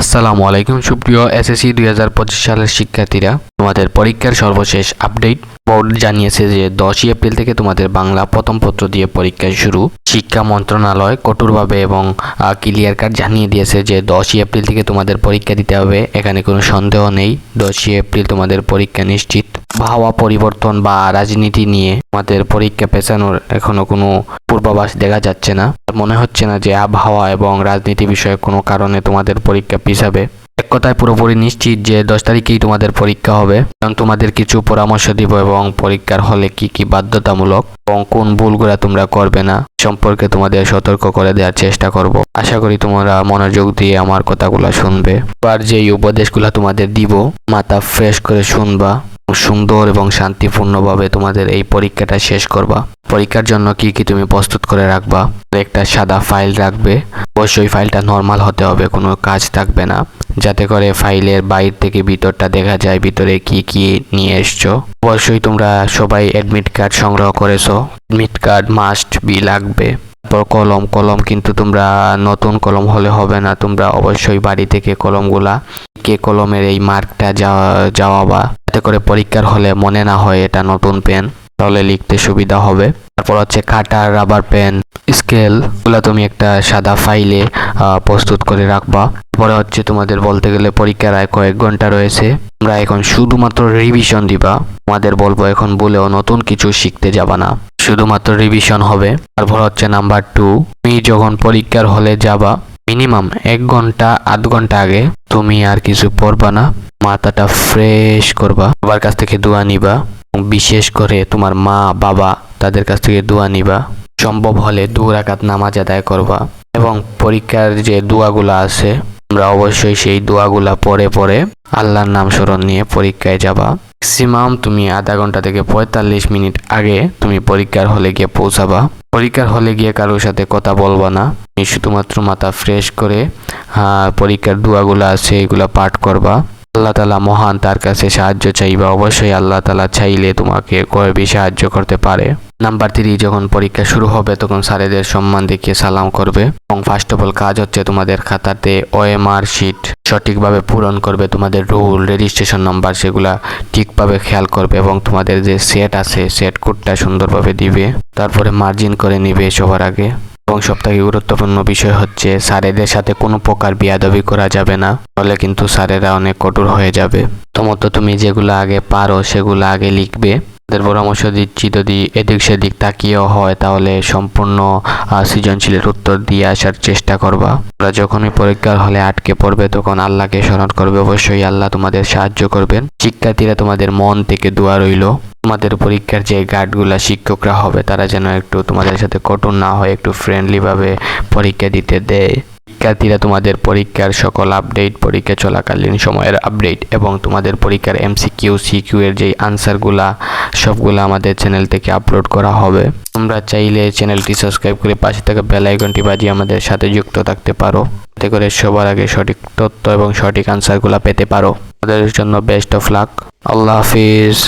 আসসালামু আলাইকুম সুপ্রিয় এসএসসি দুই হাজার পঁচিশ সালের শিক্ষার্থীরা। তোমাদের পরীক্ষার সর্বশেষ আপডেট বোর্ড জানিয়েছে যে দশই এপ্রিল থেকে তোমাদের বাংলা প্রথম পত্র দিয়ে পরীক্ষা শুরু। শিক্ষা মন্ত্রণালয় কঠোরভাবে এবং ক্লিয়ার কাট জানিয়ে দিয়েছে যে দশই এপ্রিল থেকে তোমাদের পরীক্ষা দিতে হবে। এখানে কোনো সন্দেহ নেই। দশই এপ্রিল তোমাদের পরীক্ষা নিশ্চিত। আবহাওয়া পরিবর্তন বা রাজনীতি নিয়ে আমাদের পরীক্ষা পেছানোর এখনও কোনো পূর্বাভাস দেখা যাচ্ছে না। মনে হচ্ছে না যে আবহাওয়া এবং রাজনীতি বিষয়ে কোনো কারণে তোমাদের পরীক্ষা পিছাবে। কথায় পুরোপুরি নিশ্চিত যে দশ তারিখেই তোমাদের পরীক্ষা হবে। এবং তোমাদের কিছু পরামর্শ দিব এবং পরীক্ষার হলে কি কি বাধ্যতামূলক এবং কোন ভুলগুলা তোমরা করবে না সম্পর্কে তোমাদের সতর্ক করে দেওয়ার চেষ্টা করব। আশা করি তোমরা মনোযোগ দিয়ে আমার কথাগুলো শুনবে। আর যেই উপদেশগুলো তোমাদের দিব, মাথা ফ্রেশ করে শুনবা সুন্দর এবং শান্তিপূর্ণভাবে তোমাদের এই পরীক্ষাটা শেষ করবা। পরীক্ষার জন্য কি কি তুমি প্রস্তুত করে রাখবা? একটা সাদা ফাইল রাখবে। অবশ্যই ফাইলটা নর্মাল হতে হবে, কোনো কাজ থাকবে না। যাতে করে ফাইলের বাইর থেকে ভিতরটা দেখা যায়, ভিতরে কি কি নিয়ে এসছো। অবশ্যই তোমরা সবাই অ্যাডমিট কার্ড সংগ্রহ করেছ। অ্যাডমিট কার্ড মাস্ট বি লাগবে। তারপর কলম কলম কিন্তু তোমরা নতুন কলম হলে হবে না। তোমরা অবশ্যই বাড়ি থেকে কলমগুলা, কে কলমের এই মার্কটা যাওয়া, যাওয়াবা। যাতে করে পরীক্ষার হলে মনে না হয় এটা নতুন পেন তাহলে লিখতে সুবিধা হবে। তারপর হচ্ছে কাটার রাবার পেন স্কেলগুলা তুমি একটা সাদা ফাইলে প্রস্তুত করে রাখবা। পরে হচ্ছে তোমাদের বলতে গেলে পরীক্ষার আয় কয়েক ঘণ্টা রয়েছে। আমরা এখন শুধুমাত্র রিভিশন দিবা। তোমাদের বলব এখন বলেও নতুন কিছু শিখতে যাবা না। শুধুমাত্র রিভিশন হবে। তারপর হচ্ছে নাম্বার টু তুমি যখন পরীক্ষার হলে যাবা মিনিমাম এক ঘণ্টা, আধ ঘণ্টা আগে তুমি আর কিছু পড়বা না। মাথাটা ফ্রেশ করবা। সবার কাছ থেকে দোয়া নিবা। বিশেষ করে তোমার মা, বাবা তাদের কাছ থেকে দোয়া নিবা। সম্ভব হলে দু রাকাত নামাজ আদায় করবা এবং পরীক্ষার যে দোয়াগুলা আছে আমরা অবশ্যই সেই দোয়াগুলা পরে পরে আল্লাহর নাম স্মরণ নিয়ে পরীক্ষায় যাবা। ম্যাক্সিমাম তুমি আধা ঘণ্টা থেকে পঁয়তাল্লিশ মিনিট আগে তুমি পরীক্ষার হলে গিয়ে পৌঁছাবা। পরীক্ষার হলে গিয়ে কারোর সাথে কথা বলবা না। তুমি শুধুমাত্র মাথা ফ্রেশ করে পরীক্ষার দোয়াগুলো আছে, এগুলা পাঠ করবা। আল্লাহ তালা মহান তার কাছে সাহায্য চাইবা, অবশ্যই আল্লাহ তালা চাইলে তোমাকে কয়েকটি সাহায্য করতে পারে। নাম্বার থ্রি যখন পরীক্ষা শুরু হবে, তখন স্যারেদের সম্মান দেখিয়ে সালাম করবে। এবং ফার্স্ট অফ অল কাজ হচ্ছে তোমাদের খাতাতে ও ওএমআর শিট সঠিকভাবে পূরণ করবে, তোমাদের রুল রেজিস্ট্রেশন নাম্বার সেগুলা ঠিকভাবে খেয়াল করবে এবং তোমাদের যে সেট আছে সেট কোডটা সুন্দরভাবে দিবে। তারপরে মার্জিন করে নিবে সবার আগে। এবং সবথেকে গুরুত্বপূর্ণ বিষয় হচ্ছে স্যারেদের সাথে কোনো প্রকার বিয়াদবি করা যাবে না। তাহলে কিন্তু স্যারেরা অনেক কঠোর হয়ে যাবে। তোমার তুমি যেগুলো আগে পারো সেগুলো আগে লিখবে। তাদের পরামর্শ দিচ্ছি, যদি এদিক সেদিক তাকিয়েও হয় তাহলে সম্পূর্ণ সৃজনশীলের উত্তর দিয়ে আসার চেষ্টা করবা। তোমরা যখনই পরীক্ষার হলে আটকে পড়বে তখন আল্লাহকে স্মরণ করবে। অবশ্যই আল্লাহ তোমাদের সাহায্য করবেন। শিক্ষার্থীরা তোমাদের মন থেকে দোয়া রইল। তোমাদের পরীক্ষার যে গার্ডগুলো শিক্ষকরা হবে, তারা যেন একটু তোমাদের সাথে কঠোর না হয়, একটু ফ্রেন্ডলিভাবে পরীক্ষা দিতে দেয়। শিক্ষার্থীরা তোমাদের পরীক্ষার সকল আপডেট পরীক্ষা চলাকালীন সময়ের আপডেট এবং তোমাদের পরীক্ষার এমসিকিউ সিকিউ এর যেই আনসারগুলা সবগুলো আমাদের চ্যানেল থেকে আপলোড করা হবে। তোমরা চাইলে চ্যানেলটি সাবস্ক্রাইব করে পাশে থাকা বেল আইকনটি বাজিয়ে আমাদের সাথে যুক্ত থাকতে পারো। এতে করে সবার আগে সঠিক তথ্য এবং সঠিক আনসারগুলো পেতে পারো। আমাদের জন্য বেস্ট অফ লাক আল্লাহ হাফিজ।